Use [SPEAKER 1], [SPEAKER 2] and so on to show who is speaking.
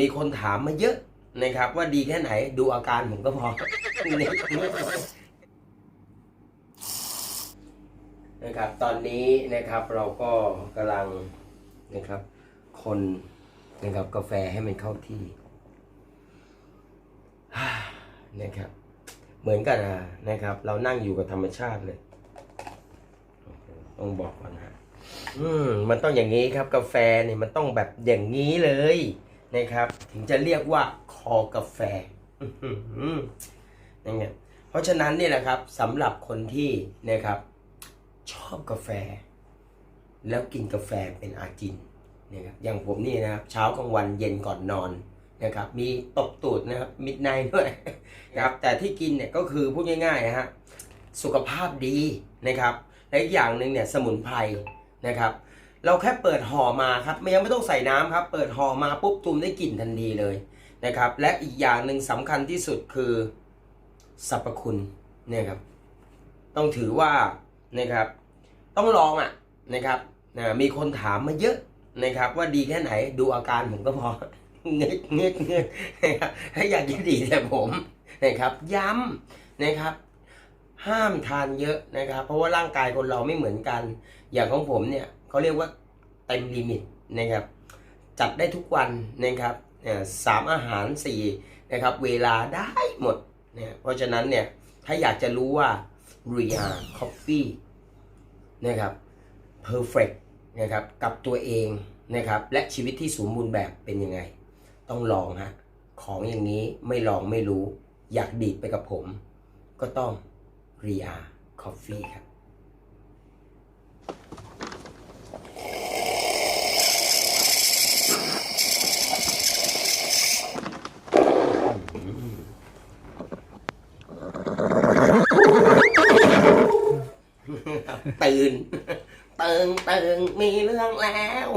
[SPEAKER 1] มีคนถามมาเยอะนะครับ ว่าดีแค่ไหนดูอาการผมก็พอนะครับ ตอนนี้นะครับเราก็กำลังนะครับ คนนะครับกาแฟให้มันเข้าที่นะครับ เหมือนกันนะครับ เรานั่งอยู่กับธรรมชาติเลย ต้องบอกก่อนนะอืมมันต้องอย่างนี้ครับ กาแฟเนี่ยมันต้องแบบอย่างนี้เลย นะครับ ถึงจะเรียกว่าคอกาแฟนั่ไงเพราะฉะนั้นนี่แหละครับสำหรับคนที่นะครับ ชอบกาแฟ แล้วกินกาแฟเป็นอาจินนะครับอย่างผมนี่นะครับเช้ากลางวันเย็นก่อนนอนนะครับ มีตบตูดนะครับมิดไนด้วยนะครับแต่ที่กินเนี่ยก็คือพูดง่ายๆนะฮะสุขภาพดีนะครับและอีกอย่างหนึ่งเนี่ยสมุนไพรนะครับ เราแค่เปิดห่อมาครับไม่ยังไม่ต้องใส่น้ำครับ เปิดห่อมาปุ๊บตุมได้กลิ่นทันทีเลยนะครับ และอีกอย่างหนึ่งสำคัญที่สุดคือสรรพคุณเนี่ยครับ ต้องถือว่านะครับ ต้องลองอะนะครับนะมีคนถามมาเยอะนะครับ ว่าดีแค่ไหนดูอาการผมก็พอเงยเงยเงยนะครับให้อยากจะดีแต่ผมนะครับ ย้ำนะครับ ห้ามทานเยอะนะครับ เพราะว่าร่างกายคนเราไม่เหมือนกัน อย่างของผมเนี่ยเขาเรียกว่า ต็มลิมิตนะครับ จัดได้ทุกวันนะครับสามอาหารสี่นะครับเวลาได้หมดเนี่ยเพราะฉะนั้นเนี่ยถ้าอยากจะรู้ว่า Ria Coffee นะครับ perfect นะครับกับตัวเองนะครับและชีวิตที่สมบูรณ์แบบเป็นยังไง ต้องลองฮะของอย่างนี้ไม่ลองไม่รู้ อยากดีดไปกับผม ก็ต้อง Ria Coffee ครับ ตื่นเติงเติงมีเรื่องแล้ว